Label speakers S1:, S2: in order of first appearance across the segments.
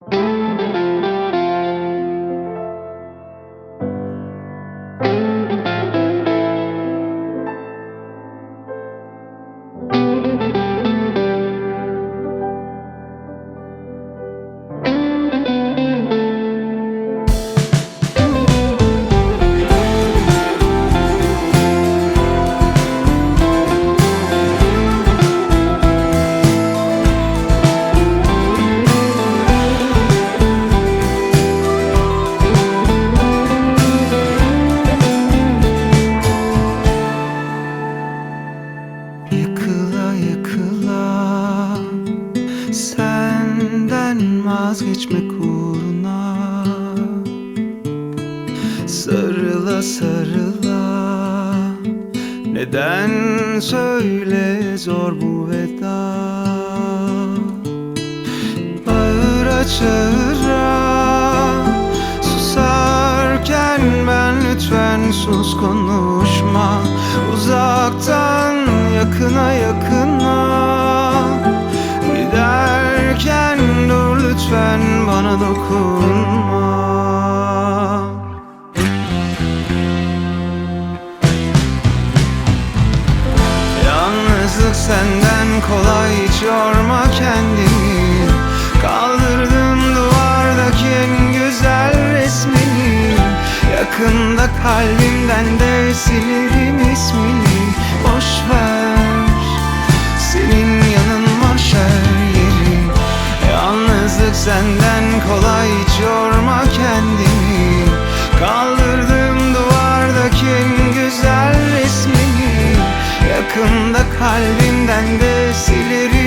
S1: thank you Senden vazgeçmek uğruna Sarıla sarıla. Neden söyle zor bu veda? Bağıra çağıra. Susarken ben lütfen sus konuşma. Uzaktan yakına yakına Yalnızlık senden kolay hiç yorma kendini. Kaldırdım duvardaki güzel resmini. Yakında kalbimden de silirim ismini. Boş ver senin yanın mahşer yeri. Yalnızlık senden Yakında kalbimden de silerim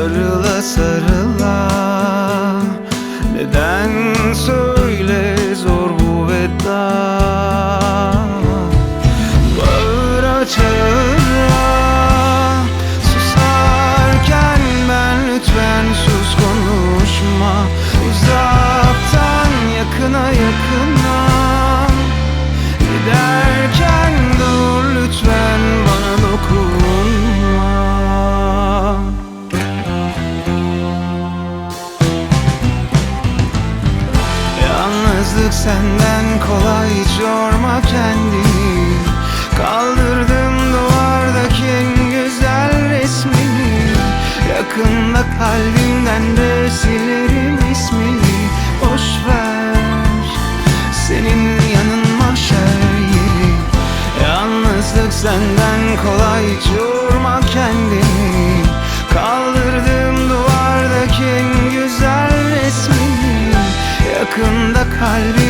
S1: Sarıla sarıla Yalnızlık senden kolay hiç yorma kendini. Kaldırdım duvardaki güzel resmini. Yakında kalbimden de silerim ismini. Boş ver senin yanın mahşer yeri Yalnızlık senden kolay hiç yorma kendini. Kaldırdım duvardaki güzel resmini. Yakında kalbimden de silerim